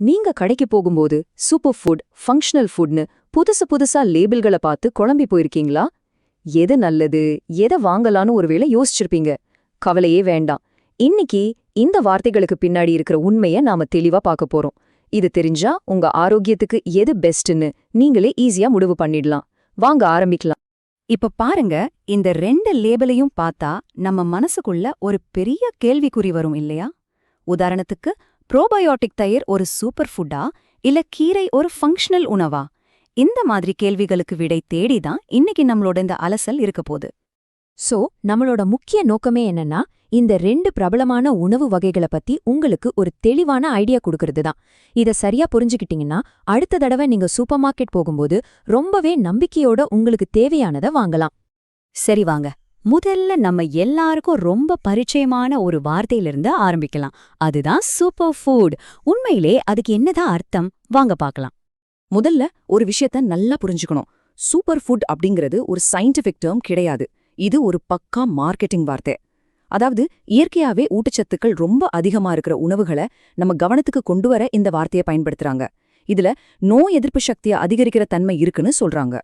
நீங்க கடைக்கு போகும்போது சூப்பர் ஃபுட் ஃபங்க்ஷனல் ஃபுட்னு புதுசு புதுசா லேபிள்களை பார்த்து குழம்பி போயிருக்கீங்களா? எது நல்லது எதை வாங்கலான்னு ஒருவேளை யோசிச்சிருப்பீங்க. கவலையே வேண்டாம். இன்னைக்கு இந்த வார்த்தைகளுக்கு பின்னாடி இருக்கிற உண்மைய நாம தெளிவா பார்க்க போறோம். இது தெரிஞ்சா உங்க ஆரோக்கியத்துக்கு எது பெஸ்ட்னு நீங்களே ஈஸியா முடிவு பண்ணிடலாம். வாங்க ஆரம்பிக்கலாம். இப்ப பாருங்க இந்த ரெண்டு லேபிளையும் பார்த்தா நம்ம மனசுக்குள்ள ஒரு பெரிய கேள்விக்குறி வரும் இல்லையா? உதாரணத்துக்கு ப்ரோபயோட்டிக் தயிர் ஒரு சூப்பர் ஃபுட்டா? இல்ல கீரை ஒரு ஃபங்க்ஷனல் உணவா? இந்த மாதிரி கேள்விகளுக்கு விடை தேடிதான் இன்னைக்கு நம்மளோட இந்த அலசல் இருக்க போகுது. சோ நம்மளோட முக்கிய நோக்கமே என்னன்னா இந்த ரெண்டு பிரபலமான உணவு வகைகளை பத்தி உங்களுக்கு ஒரு தெளிவான ஐடியா கொடுக்கறது தான் இத சரியா புரிஞ்சுக்கிட்டீங்கன்னா அடுத்த தடவை நீங்க சூப்பர் மார்க்கெட் போகும்போது ரொம்பவே நம்பிக்கையோட உங்களுக்கு தேவையானதை வாங்கலாம். சரி வாங்க. முதல்ல நம்ம எல்லாருக்கும் ரொம்ப பரிச்சயமான ஒரு வார்த்தையிலிருந்து ஆரம்பிக்கலாம். அதுதான் சூப்பர் ஃபுட் உண்மையிலே அதுக்கு என்னதான் அர்த்தம்? வாங்க பார்க்கலாம். முதல்ல ஒரு விஷயத்த நல்லா புரிஞ்சுக்கணும். சூப்பர் ஃபுட் அப்படிங்கிறது ஒரு சயின்டிஃபிக் டேர்ம் கிடையாது. இது ஒரு பக்கா மார்க்கெட்டிங் வார்த்தை. அதாவது இயற்கையாவே ஊட்டச்சத்துக்கள் ரொம்ப அதிகமா இருக்கிற உணவுகளை நம்ம கவனத்துக்கு கொண்டு வர இந்த வார்த்தையை பயன்படுத்துறாங்க. இதுல நோய் எதிர்ப்பு சக்தியை அதிகரிக்கிற தன்மை இருக்குன்னு சொல்றாங்க.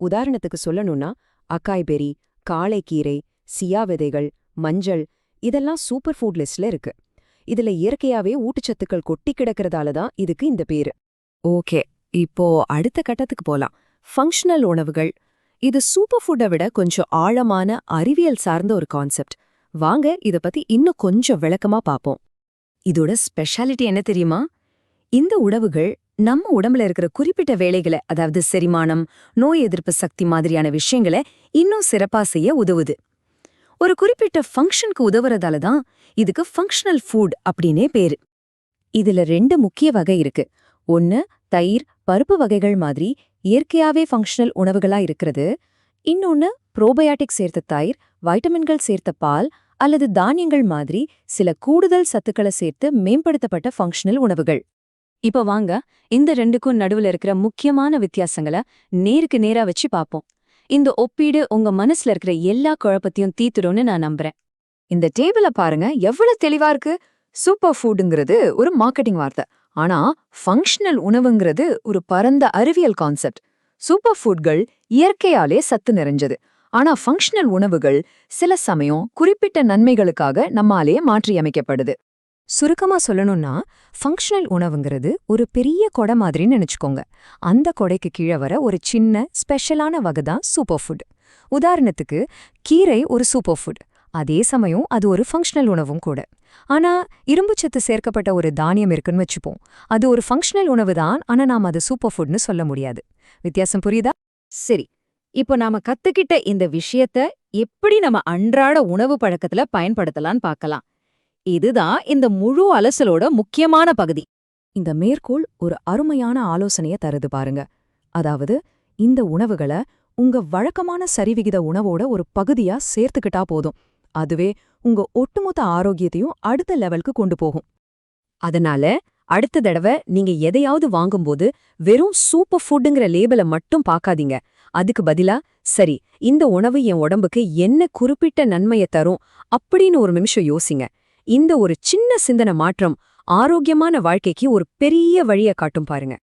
உதாரணத்துக்கு சொல்லணும்னா அக்காய் பெரி காளைக்கீரை சியா விதைகள் மஞ்சள் இதெல்லாம் சூப்பர் ஃபுட் லிஸ்ட்ல இருக்கு. இதுல இயற்கையாவே ஊட்டச்சத்துக்கள் கொட்டி கிடக்கிறதால தான் இதுக்கு இந்த பேரு. ஓகே இப்போ அடுத்த கட்டத்துக்கு போலாம். ஃபங்க்ஷனல் உணவுகள். இது சூப்பர் ஃபுட்டை விட கொஞ்சம் ஆழமான அறிவியல் சார்ந்த ஒரு கான்செப்ட். வாங்க இத பத்தி இன்னும் கொஞ்சம் விளக்கமா பாப்போம். இதோட ஸ்பெஷாலிட்டி என்ன தெரியுமா? இந்த உணவுகள் நம்ம உடம்புல இருக்கிற குறிப்பிட்ட வேலைகளை அதாவது செரிமானம் நோய் எதிர்ப்பு சக்தி மாதிரியான விஷயங்களை இன்னும் சிறப்பா செய்ய உதவுது. ஒரு குறிப்பிட்ட ஃபங்க்ஷனுக்கு உதவுறதால தான் இதுக்கு ஃபங்க்ஷனல் ஃபுட் அப்படின்னே பேரு. இதுல ரெண்டு முக்கிய வகை இருக்கு. ஒன்னு தயிர் பருப்பு வகைகள் மாதிரி இயற்கையாவே ஃபங்க்ஷனல் உணவுகளா இருக்கிறது. இன்னொன்னு ப்ரோபயாட்டிக் சேர்த்த தயிர் வைட்டமின்கள் சேர்த்த பால் அல்லது தானியங்கள் மாதிரி சில கூடுதல் சத்துக்களை சேர்த்து மேம்படுத்தப்பட்ட ஃபங்க்ஷனல் உணவுகள். இப்ப வாங்க இந்த ரெண்டுக்கும் நடுவுல இருக்கிற முக்கியமான வித்தியாசங்களை நேருக்கு நேரா வச்சு பாப்போம். இந்த ஒப்பீடு உங்க மனசுல இருக்கிற எல்லா குழப்பத்தையும் தீத்துடும்னு நான் நம்புறேன். இந்த டேபிள பாருங்க எவ்வளவு தெளிவா இருக்கு. சூப்பர் ஃபுட்டுங்கிறது ஒரு மார்க்கெட்டிங் வார்த்தை. ஆனா ஃபங்க்ஷனல் உணவுங்கிறது ஒரு பரந்த அறிவியல் கான்செப்ட். சூப்பர் ஃபுட்கள் இயற்கையாலே சத்து நிறைஞ்சது. ஆனா ஃபங்க்ஷனல் உணவுகள் சில சமயம் குறிப்பிட்ட நன்மைகளுக்காக நம்மாலேயே மாற்றியமைக்கப்படுது. சுருக்கமா சொல்லணும்னா ஃபங்க்ஷனல் உணவுங்கிறது ஒரு பெரிய கொடை மாதிரின்னு நினைச்சுக்கோங்க. அந்த கொடைக்கு கீழே வர ஒரு சின்ன ஸ்பெஷலான வகை தான் சூப்பர் ஃபுட் உதாரணத்துக்கு கீரை ஒரு சூப்பர் ஃபுட் அதே சமயம் அது ஒரு ஃபங்க்ஷனல் உணவும் கூட. ஆனா இரும்புச்சத்து சேர்க்கப்பட்ட ஒரு தானியம் இருக்குன்னு வச்சுப்போம். அது ஒரு ஃபங்க்ஷனல் உணவு தான் ஆனா நாம் அது சூப்பர் ஃபுட்னு சொல்ல முடியாது. வித்தியாசம் புரியுதா? சரி இப்போ நாம கத்துக்கிட்ட இந்த விஷயத்த எப்படி நம்ம அன்றாட உணவு பழக்கத்துல பயன்படுத்தலாம்னு பார்க்கலாம். இதுதான் இந்த முழு அலசலோட முக்கியமான பகுதி. இந்த மேற்கோள் ஒரு அருமையான ஆலோசனைய தருது பாருங்க. அதாவது இந்த உணவுகளை உங்க வழக்கமான சரிவிகித உணவோட ஒரு பகுதியா சேர்த்துக்கிட்டா போதும். அதுவே உங்க ஒட்டுமொத்த ஆரோக்கியத்தையும் அடுத்த லெவலுக்கு கொண்டு போகும். அதனால அடுத்த தடவை நீங்க எதையாவது வாங்கும்போது வெறும் சூப்பர் ஃபுட்டுங்கிற லேபிளை மட்டும் பார்க்காதீங்க. அதுக்கு பதிலா சரி இந்த உணவு என் உடம்புக்கு என்ன குறிப்பிட்ட நன்மையை தரும் அப்படின்னு ஒரு நிமிஷம் யோசிங்க. இந்த ஒரு சின்ன சிந்தன மாற்றம் ஆரோக்கியமான வாழ்க்கைக்கு ஒரு பெரிய வழியை காட்டும் பாருங்க.